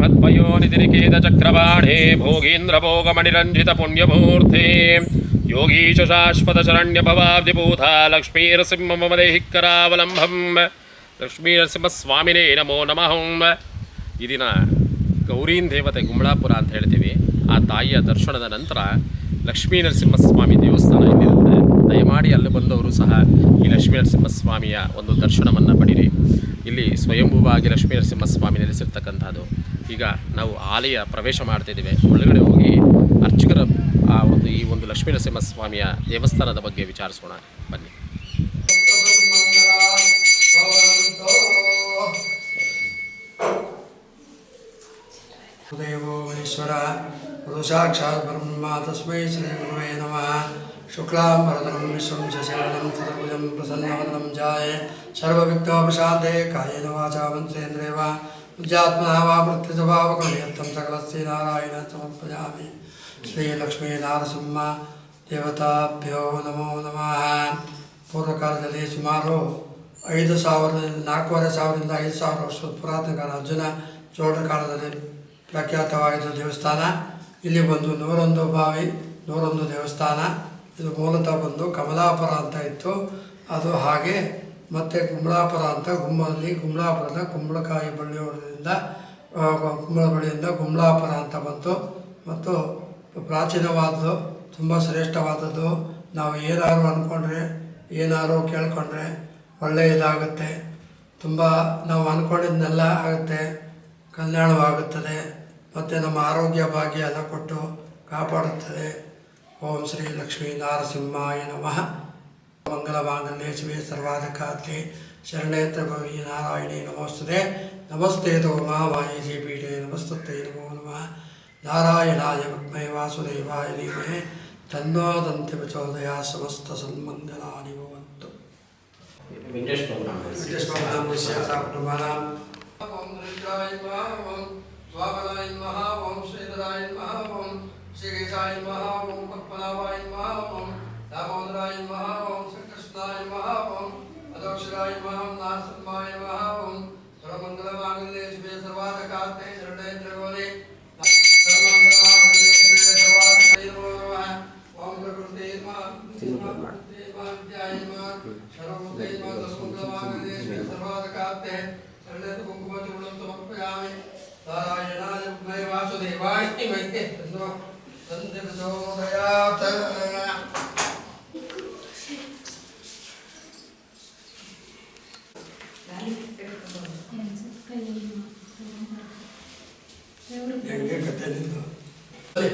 श्रीमत्पयोनिधिनिकेतचक्रवाणे भोगीन्द्रभोगमणिरञ्जितपुण्यमूर्ते योगीश शाश्वतशरण्यभवाब्धिभूता लक्ष्मीनरसिंह देहि करावलम्बं ಲಕ್ಷ್ಮೀನರಸಿಂಹಸ್ವಾಮಿನೇ ನಮೋ ನಮಃ ಈ ದಿನ ಗೌರೀನ್ ದೇವತೆ ಗುಮ್ಮಳಾಪುರ ಅಂತ ಹೇಳ್ತೀವಿ ಆ ತಾಯಿಯ ದರ್ಶನದ ನಂತರ ಲಕ್ಷ್ಮೀ ನರಸಿಂಹಸ್ವಾಮಿ ದೇವಸ್ಥಾನ ಇಲ್ಲಿರುತ್ತೆ ದಯಮಾಡಿ ಅಲ್ಲಿ ಬಂದವರು ಸಹ ಈ ಲಕ್ಷ್ಮೀ ನರಸಿಂಹಸ್ವಾಮಿಯ ಒಂದು ದರ್ಶನವನ್ನು ಪಡೀರಿ ಇಲ್ಲಿ ಸ್ವಯಂಭೂವಾಗಿ ಲಕ್ಷ್ಮೀ ನರಸಿಂಹಸ್ವಾಮಿ ನೆಲೆಸಿರ್ತಕ್ಕಂಥದ್ದು ಈಗ ನಾವು ಆಲಯ ಪ್ರವೇಶ ಮಾಡ್ತಿದ್ದೀವಿ ಒಳಗಡೆ ಹೋಗಿ ಅರ್ಚಕರ, ಆ, ಒಂದು ಈ ಒಂದು ಲಕ್ಷ್ಮೀ ನರಸಿಂಹಸ್ವಾಮಿಯ ದೇವಸ್ಥಾನದ ಬಗ್ಗೆ ವಿಚಾರಿಸೋಣ. ಬನ್ನಿ. ದೇವೋ ಮಹೇಶ್ವರ ಸಾಕ್ಷಾತ್ ಬ್ರಹ್ಮ, ತಸ್ಮೈ ಶ್ರೀ ಗುರುವೇ ನಮಃ. ಶುಕ್ಲಾಂಬರದಂ ವಿಶ್ವಂ ಶಶಾನಂ ಸತಭುಜಂ ಪ್ರಸನ್ನವದನಂ ಜಾಯೇ. ಸರ್ವವಿಘ್ನೋಪಶಾಂತೆ ಕಾಯೇನ ವಾಚಾ ಮಂತ್ರೇಂದ್ರೇವ ನಾರಾಯಣ ಸಮರ್ಪಯಾಮಿ ಶ್ರೀಲಕ್ಷ್ಮೀ ನಾರಸಿಂಹ ದೇವತಾಭ್ಯೋ ನಮೋ ನಮಃ. ಪೂರ್ವಕಾಲದಲ್ಲಿ ಸುಮಾರು ಐದು ಸಾವಿರದಿಂದ ನಾಲ್ಕೂವರೆ ಸಾವಿರದಿಂದ ಐದು ಸಾವಿರ ವರ್ಷದ ಪುರಾತನ ಕಾಲ ಅರ್ಜುನ ಚೋಳರ ಕಾಲದಲ್ಲಿ ಪ್ರಖ್ಯಾತವಾಗಿದ್ದ ದೇವಸ್ಥಾನ. ಇಲ್ಲಿ ಬಂದು ನೂರೊಂದು ಬಾವಿ, ನೂರೊಂದು ದೇವಸ್ಥಾನ. ಇದು ಮೂಲತಃ ಬಂದು ಕಮಲಾಪುರ ಅಂತ ಇತ್ತು. ಅದು ಹಾಗೆ ಮತ್ತು ಕುಂಬಳಾಪುರ ಅಂತ ಗುಮ್ಮಲ್ಲಿ ಕುಂಬಳಾಪುರದ ಕುಂಬಳಕಾಯಿ ಬಳ್ಳಿಯಿಂದ ಕುಂಬಳ ಬಳ್ಳಿಯಿಂದ ಕುಂಬಳಾಪುರ ಅಂತ ಬಂತು. ಮತ್ತು ಪ್ರಾಚೀನವಾದದ್ದು, ತುಂಬ ಶ್ರೇಷ್ಠವಾದದ್ದು, ನಾವು ಏನಾದ್ರು ಅಂದ್ಕೊಂಡ್ರೆ ಏನಾದ್ರು ಕೇಳ್ಕೊಂಡ್ರೆ ಒಳ್ಳೆಯದಾಗುತ್ತೆ ತುಂಬ ನಾವು ಅಂದ್ಕೊಂಡಿದ್ದನ್ನೆಲ್ಲ ಆಗುತ್ತೆ, ಕಲ್ಯಾಣವಾಗುತ್ತದೆ, ಮತ್ತು ನಮ್ಮ ಆರೋಗ್ಯ ಭಾಗ್ಯ ಎಲ್ಲ ಕೊಟ್ಟು ಕಾಪಾಡುತ್ತದೆ. ಓಂ ಶ್ರೀ ಲಕ್ಷ್ಮೀ ನಾರಸಿಂಹಾಯ ನಮಃ. ಮಂಗಲವಾಂಗಲ್ಯೇಶ್ವೇ ಸರ್ವಾಧಕಾತ್ಲೆ ಶರಣೇತ್ರ ಭವಿ ನಾರಾಯಣೇ ನಮೋಸ್ತುತೆ. ನಮಸ್ತೆ ತೋ ಮಹಾಮಾಯೇ ಜಿ ಪೀಠೆ ನಮಸ್ತುತೆ ನಮೋ ನಮಃ. ನಾರಾಯಣಾಯ ಪದ್ಮೇ ವಾಸುದೇವಾಯ ಧೀಮಹಿ. ತನ್ನೋ ದಂತೆ ಪ್ರಚೋದಯ ಸಮಸ್ತ ಸನ್ಮಂಗಲಾನಿ ಭವಂತು. ವೆಂಕಟೇಶ್ ಓಂ ರುದ್ರಾಯ ನಮಃ ಓಂ ಸ್ವಾಮನಾಯ ನಮಃ ಓಂ ಶ್ರೀಧರಾಯ ನಮಃ ಓಂ ಶ್ರೀಗೇಶಾಯ ನಮಃ ಓಂ ಪದ್ಮನಾಭಾಯ ನಮಃ ಓಂ ದಾಮೋದರಾಯ ನಮಃ ಓಂ सुंदराय नमः ओम अदोक्षराय नमः ओम नारसिंहाय नमः ओम सर्वमंगलमांगल्ये शिवे सर्वार्थकार्ते शरणे त्रिगुणे सर्वमंगलमांगल्ये शिवे सर्वार्थकार्ते नमो नमः ओम प्रकृते नमः प्रकृते नमः विद्याय नमः सर्वभूते नमः सर्वमंगलमांगल्ये शिवे सर्वार्थकार्ते शरणे कुंकुमचूर्णं समर्पयामि नारायणाय वासुदेवाय वैद्य तन्नो तन्निर्दोदयात् ಹೆಂಗೆ ಕತೆ ನಿಂದು ಈಗ